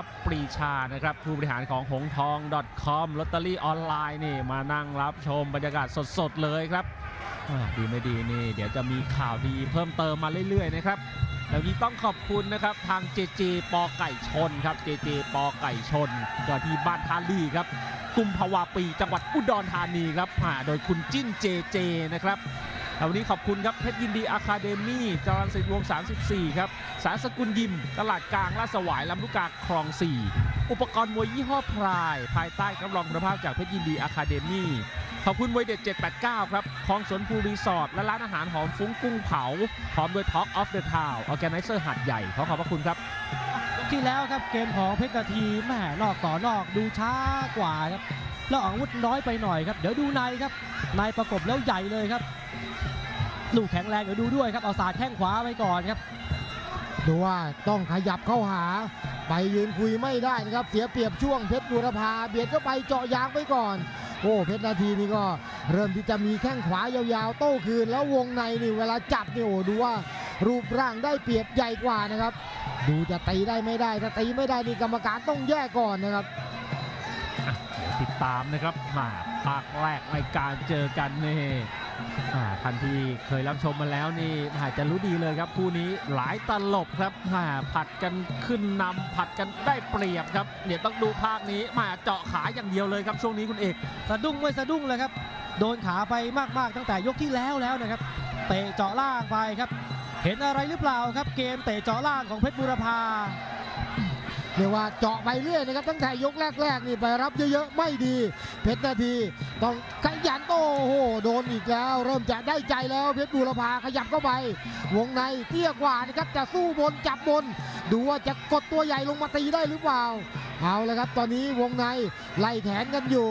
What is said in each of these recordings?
รับปรีชานะครับผู้บริหารของหงทอง .com ลอตเตอรี่ออนไลน์นี่มานั่งรับชมบรรยากาศสดๆเลยครับดีไม่ดีนี่ เดี๋ยวจะมีข่าวดีเพิ่มเติมมาเรื่อยๆนะครับแล้วนี้ต้องขอบคุณนะครับทางเจเจปอไก่ชนครับเจเจปอไก่ชนก็ที่บ้านทาลีครับกุมภาวาปีจังหวัดอุดรธานีครับอ่าโดยคุณจิ้นเจเจนะครับ ววันนี้ขอบคุณครับเพชรยินดีอะคาเดมี่จรัญสิทธิ์วง 34 ครับ สารสกุลยิม ตลาดกลางลาดสวายลำลูกกาคลอง 4 อุปกรณ์มวยยี่ห้อพราย ภายใต้รับรองคุณภาพจากเพชรยินดีอะคาเดมี่ขอบคุณมวยเด็ด 789 ครับคลองสวนภูรีสอร์ทและร้านอาหารหอมฟุ้งกุ้งเผาพร้อมด้วย Talk of the Town ออแกไนเซอร์หัดใหญ่ ขอขอบพระคุณครับที่แล้วครับเกมของเพชรนาทีแม่นอกต่อนอกดูช้ากว่าครับแล้วอาวุธน้อยไปหน่อยครับ เดี๋ยวดูในครับในประกบแล้วใหญ่เลยครับ ลูกแข็งแรงเดี๋ยวดูด้วยครับเอาสาดแข้งขวาไปก่อนครับ ดูว่าต้องขยับเข้าหา ไปยืนคุยไม่ได้นะครับ เสียเปรียบช่วงเพชรบูรพาเบียดเข้าไปเจาะยางไปก่อน โอ้เพชรนาทีนี่ก็ เริ่มที่จะมีแข้งขวายาวๆ โต้คืนแล้ววงในนี่เวลาจับนี่โอ้ดูว่ารูปร่างได้เปรียบใหญ่กว่านะครับ ดูจะตีได้ไม่ได้ถ้าตีไม่ได้นี่กรรมการต้องแยกก่อนนะครับเดี๋ยวติดตามนะครับมาภาคแรกในการเจอกันนี่อ่า ท่านที่เคยรับชมมาแล้วนี่อาจจะรู้ดีเลยครับคู่นี้หลายตลบครับมาผัดกันขึ้นนำผัดกันได้เปรียบครับเดี๋ยวต้องดูภาคนี้มาเจาะขาอย่างเดียวเลยครับช่วงนี้คุณเอกสะดุ้งไม่สะดุ้งเลยครับ โดนขาไปมากๆตั้งแต่ยกที่แล้วแล้วนะครับเตะเจาะล่างไปครับ เห็นอะไรหรือเปล่าครับ เกมเตะเจาะล่างของเพชรบูรพา เรียกว่าเจาะไปเรื่อยนะครับตั้งแต่ยกแรกๆนี่ไปรับเยอะๆไม่ดี เพชรนาที ต้องขยันโอ้โหโดนอีกแล้ว เริ่มจะได้ใจแล้วเพชรบูรพาขยับเข้าไป วงในเตี้ยกว่านะครับจะสู้บนจับบน ดูว่าจะกดตัวใหญ่ลงมาตีได้หรือเปล่าเอาเลยครับตอนนี้วงในไล่แขนกันอยู่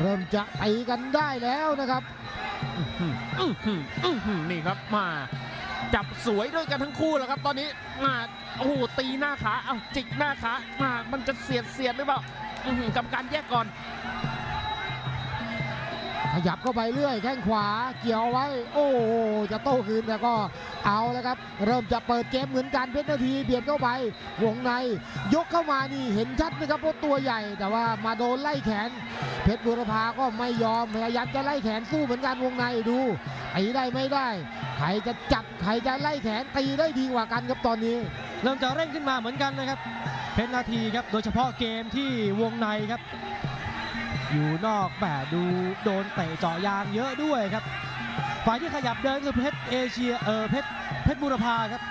เริ่มจะตีกันได้แล้วนะครับนี่ครับมา จับสวยด้วยกันทั้งคู่แล้วครับ ตอนนี้มาโอ้โหตีหน้าขาเอาจิกหน้าขามามันจะเสียดเสียดหรือเปล่ากรรมการแยกก่อน ขยับเข้าไปเรื่อย แข้งขวาเกี่ยวไว้ โอ้จะโต้คืนแต่ก็เอาแล้วครับ เริ่มจะเปิดเกมเหมือนกันเพชรนาทีเบียดเข้าไป วงใน ยกเข้ามานี่เห็นชัดนะครับเพราะตัวใหญ่ แต่ว่ามาโดนไล่แขน เพชรบุรพาก็ไม่ยอมพยายามจะไล่แขนสู้เหมือนกันวงในดูตีได้ไม่ได้ใครจะจับใครจะไล่แขนตีได้ดีกว่ากันครับตอนนี้ เริ่มจะเร่งขึ้นมาเหมือนกันนะครับ เพชรนาทีครับโดยเฉพาะเกมที่วงในครับ อยู่นอกแหมดูโดนเตะเจาะยางเยอะด้วยครับ ฝ่ายที่ขยับเดินคือเพชรเอเชียเออเพชรเพชรบูรพาครับ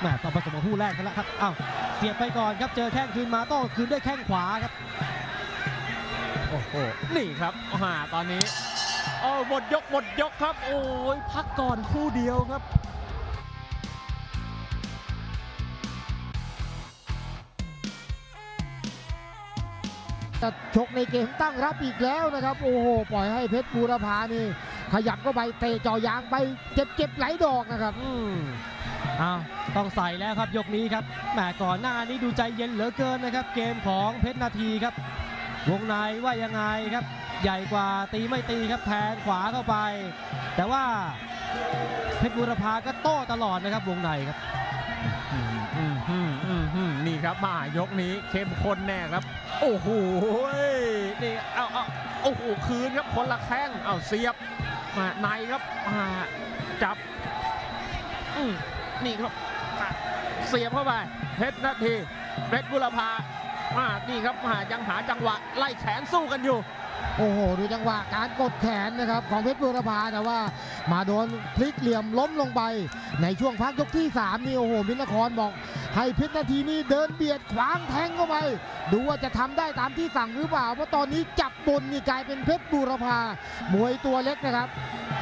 แหมต้อผสมกับคู่แรกกันแล้วครับอ้าวเสียบไปก่อนครับเจอแข้งคืนมาโต้คืนด้วยแข้งขวาครับโอ้โหนี่ครับอ่าตอนนี้โอ้หมดยกหมดยกครับ โอ้ยพักก่อนคู่เดียวครับ จะชกในเกมตั้งรับอีกแล้วนะครับ โอ้โห ปล่อยให้เพชรบูรพานี่ ขยับเข้าไปเตะจ่อยางไปเจ็บๆไหลายดอกนะครับอืมอ้าวต้องใส่แล้วครับยกนี้ครับแหมก่อนหน้านี้ดูใจเย็นเหลือเกินนะครับ เกมของเพชรนาทีครับ วงในว่ายังไงครับ ใหญ่กว่าตีไม่ตีครับแทงขวาเข้าไป แต่ว่าเพชรบูรพาก็โต้ตลอดนะครับวงในครับ ครับมายกนี้เข้มข้นแน่ครับ โอ้โหนี่เอาเอาโอ้โหคืนครับคนละแข้งเอาเสียบมาในครับมาจับอืมนี่ครับเสียบเข้าไปเพชรนาทีเพชรบุรพามานี่ครับมายังหาจังหวะไล่แขนสู้กันอยู่ โอ้โห ดูจังหวะการกดแขนนะครับของเพชรบูรพาแต่ว่ามาโดนพลิกเหลี่ยมล้มลงไป ในช่วงพักยกที่ 3 นี่โอ้โหมินครบอก ให้เพชรนาทีนี้เดินเบียดขวางแทงเข้าไป ดูว่าจะทำได้ตามที่สั่งหรือเปล่าเพราะตอนนี้จับบนนี่กลายเป็นเพชรบูรพามวยตัวเล็กนะครับ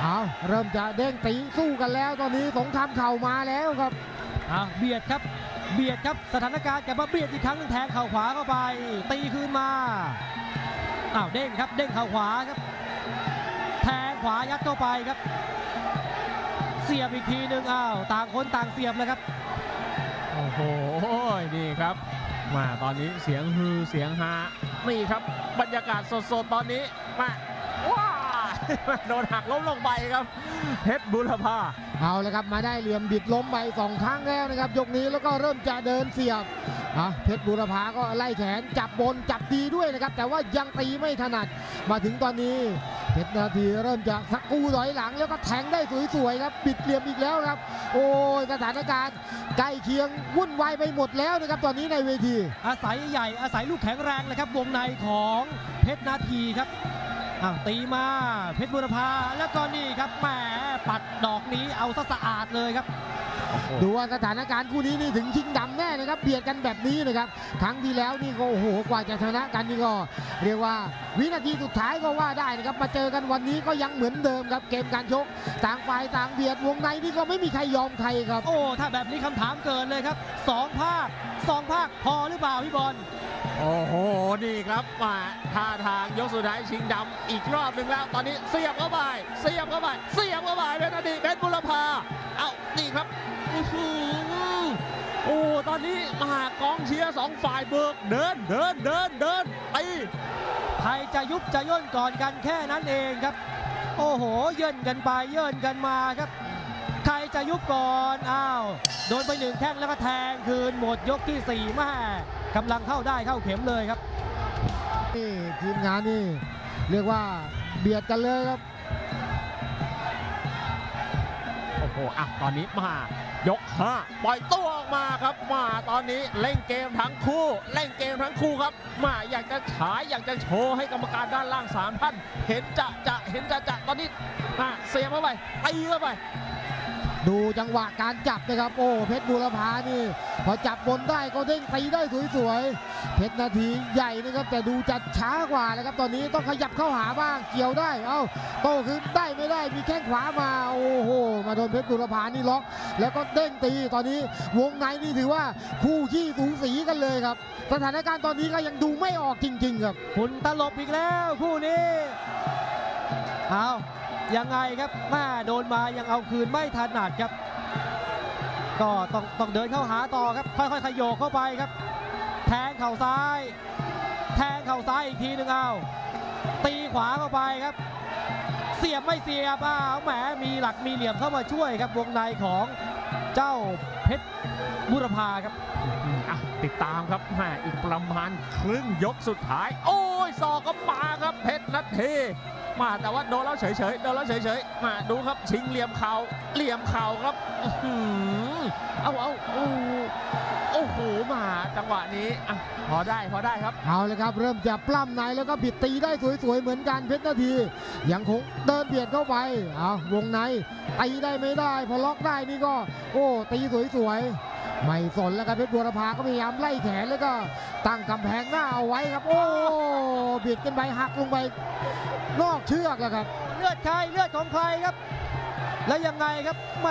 เอาเริ่มจะเด้งตีสู้กันแล้ว ตอนนี้สงครามเข่ามาแล้วครับอ้าวเบียดครับเบียดครับสถานการณ์กลับมาเบียดอีกครั้งนึงแทงเข่าขวาเข้าไป ตีคืนมา อ้าวเด้งครับเด้งเข่าขวาครับ แทงขวายัดเข้าไปครับ เสียบอีกทีหนึ่งอ้าวต่างคนต่างเสียบเลยครับ โอ้โหนี่ครับมาตอนนี้เสียงฮือเสียงฮานี่ครับ บรรยากาศสดๆตอนนี้มาว้าโดนหักล้มลงไปครับเพชรบุรพาเอาละครับมาได้เหลี่ยมบิดล้มไปสองครั้งแล้วนะครับ ยกนี้แล้วก็เริ่มจะเดินเสียบ อะเพชรบูรพาก็ไล่แขนจับบนจับดีด้วยนะครับ แต่ว่ายังตีไม่ถนัดมาถึงตอนนี้ เพชรนาทีเริ่มจะสักกูถอยหลังแล้วก็แทงได้สวยๆครับปิดเหลี่ยมอีกแล้วครับ โอ้ยสถานการณ์ใกล้เคียงวุ่นวายไปหมดแล้วนะครับตอนนี้ในเวที อาศัยใหญ่อาศัยลูกแข็งแรงเลยครับวงในของเพชรนาทีครับอ้าวตีมาเพชรบุรพาแล้วก็นี่ครับแหมปัดดอกนี้เอาซะสะอาดเลยครับ ดูว่าสถานการณ์คู่นี้นี่ถึงชิงดำแน่นะครับเบียดกันแบบนี้นะครับครั้งที่แล้วนี่ก็โอ้โหกว่าจะชนะกันนี่ก็ เรียกว่าวินาทีสุดท้ายก็ว่าได้นะครับมาเจอกันวันนี้ก็ยังเหมือนเดิมครับเกมการชกต่างฝ่ายต่างเบียดวงในนี่ก็ไม่มีใครยอมใครครับ โอ้ถ้าแบบนี้คำถามเกิดเลยครับสองภาคสองภาคพอหรือเปล่าพี่บอลโอ้โห นี่ครับมาท่าทางยกสุดท้ายชิงดำอีกรอบหนึ่งแล้ว ตอนนี้เสียบเข้าไป เสียบเข้าไป เสียบเข้าไปเป็นอดีตเพชรบุรพา โอ้ตอนนี้มากองเชียร์สองฝ่ายเบิกเดินเดินเดินเดินตีใครจะยุบจะย่นก่อนกันแค่นั้นเองครับ โอ้โหเย่นกันไปเย่นกันมาครับ ใครจะยุบก่อนอ้าวโดนไปหนึ่งแข้งแล้วก็แทงคืนหมดยกที่สี่แม่กำลังเข้าได้เข้าเข็มเลยครับนี่ทีมงานนี่เรียกว่าเบียดกันเลยครับ โอ้โหอะตอนนี้มา ยกห้าปล่อยตัวออกมาครับมาตอนนี้เล่นเกมทั้งคู่ เล่นเกมทั้งคู่ครับ มาอยากจะฉายอยากจะโชว์ให้กรรมการด้านล่างสามท่าน เห็นจะจะเห็นจะจะตอนนี้เสียบเข้าไปตีเข้าไป ดูจังหวะการจับนะครับ โอ้เพชรบูรพานี่ พอจับบนได้ก็เด้งตีได้สวยๆเพชรนาทีใหญ่นะครับแต่ดูจัดช้ากว่านะครับ ตอนนี้ต้องขยับเข้าหาบ้างเกี่ยวได้ เอ้าโต้คืนได้ไม่ได้มีแข้งขวามาโอ้โหมาโดนเพชรบูรพานี่ล็อก แล้วก็เด้งตีตอนนี้วงในนี่ถือว่าคู่ขี้สูสีกันเลยครับ สถานการณ์ตอนนี้ก็ยังดูไม่ออกจริง ๆ ครับคุณตลบอีกแล้วคู่นี้เอา ยังไงครับแม่โดนมายังเอาคืนไม่ถนัดครับ ก็ต้องต้องเดินเข้าหาต่อครับ ค่อยๆขยโยกเข้าไปครับ แทงเข่าซ้าย แทงเข่าซ้ายอีกทีหนึ่งเอาตีขวาเข้าไปครับ เสียบไม่เสียบอ้าวแหมมีหลักมีเหลี่ยมเข้ามาช่วยครับวงในของเจ้าเพชรบุรพาครับ อะติดตามครับแม่อีกประมาณครึ่งยกสุดท้าย โอ้้ยศอกก็มาครับเพชรนัทเทมาแต่ว่าโดนแล้วเฉยๆโดนแล้วเฉยๆมาดูครับชิงเหลี่ยมเข่าเหลี่ยมเข่าครับอื้อหือเอาเอาโอ้โหมาจังหวะนี้อพอได้พอได้ครับเอาเลยครับ เริ่มจะปล้ำในแล้วก็บิดตีได้สวยๆเหมือนกันเพชรนาทียังคงเดินเบียดเข้าไปเอาวงในตีได้ไม่ได้พอล็อกได้นี่ก็ โอ้ตีสวยๆ ไม่สนแล้วครับเพชรบัวรพาก็พยายามไล่แขนแล้วก็ตั้งกำแพงหน้าเอาไว้ครับ โอ้เบียดกันไปหักลงไปนอกเชือกแล้วครับ เลือดใครเลือดของใครครับ แล้วยังไงครับแหม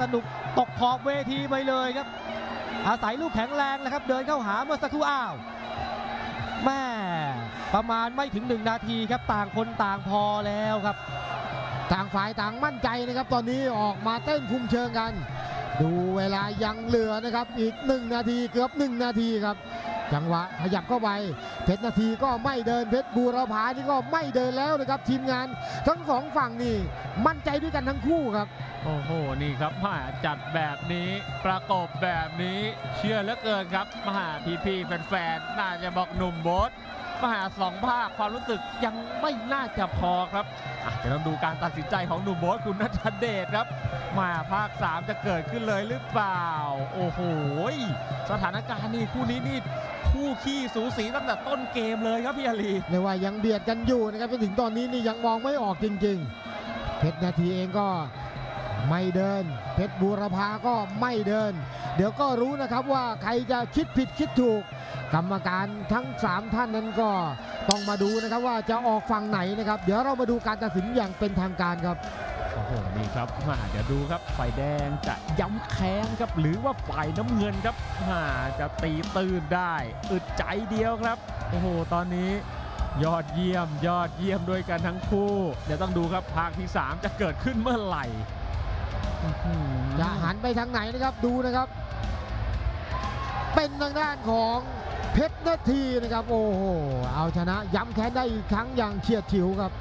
สนุกตกขอบเวทีไปเลยครับ อาศัยลูกแข็งแรงนะครับ เดินเข้าหาเมื่อสักครู่อ้าวแม่ ประมาณไม่ถึงหนึ่งนาทีครับต่างคนต่างพอแล้วครับ ต่างฝ่ายต่างมั่นใจนะครับ ตอนนี้ออกมาเต้นคุมเชิงกัน ดูเวลายังเหลือนะครับ อีก 1 นาทีเกือบ 1 นาทีครับ จังหวะขยับเข้าไปเพชรนาทีก็ไม่เดินเพชรบูรพานี่ก็ไม่เดินแล้วนะครับ ทีมงานทั้งสองฝั่งนี่มั่นใจด้วยกันทั้งคู่ครับโอ้โห นี่ครับมาจัดแบบนี้ประกบแบบนี้เชื่อเหลือเกินครับมาพี่พี่ๆแฟนๆน่าจะบอกหนุ่มโบส มาสองภาคความรู้สึกยังไม่น่าจะพอครับอะเดี๋ยวต้องดูการตัดสินใจของหนุ่มโบสคุณนัทเดชครับ มาภาค 3 จะเกิดขึ้นเลยหรือเปล่า โอ้โหสถานการณ์นี่คู่นี้นี่คู่ขี้สูสีตั้งแต่ต้นเกมเลยครับพี่อาลีเรียกว่ายังเบียดกันอยู่นะครับจนถึงตอนนี้นี่ยังมองไม่ออกจริง ๆ เพชรนาทีเองก็ ไม่เดิน เพชรบูรพาก็ไม่เดิน เดี๋ยวก็รู้นะครับว่าใครจะคิดผิดคิดถูก กรรมการทั้ง 3 ท่านนั้นก็ต้องมาดูนะครับว่าจะออกฝั่งไหนนะครับ เดี๋ยวเรามาดูการตัดสินอย่างเป็นทางการครับโอ้โหนี่ครับมาเดี๋ยวดูครับฝ่ายแดงจะย้ำแค้นครับ หรือว่าฝ่ายน้ำเงินครับมาจะตีตื่นได้ อึดใจเดียวครับ โอ้โห ตอนนี้ยอดเยี่ยม ยอดเยี่ยมด้วยกันทั้งคู่ เดี๋ยวต้องดูครับภาคที่ 3 จะเกิดขึ้นเมื่อไหร่ จะหันไปทางไหนนะครับดูนะครับ เป็นทางด้านของเพชรนาทีนะครับ โอ้โหเอาชนะย้ำแค้นได้อีกครั้งอย่างเฉียดฉิวครับ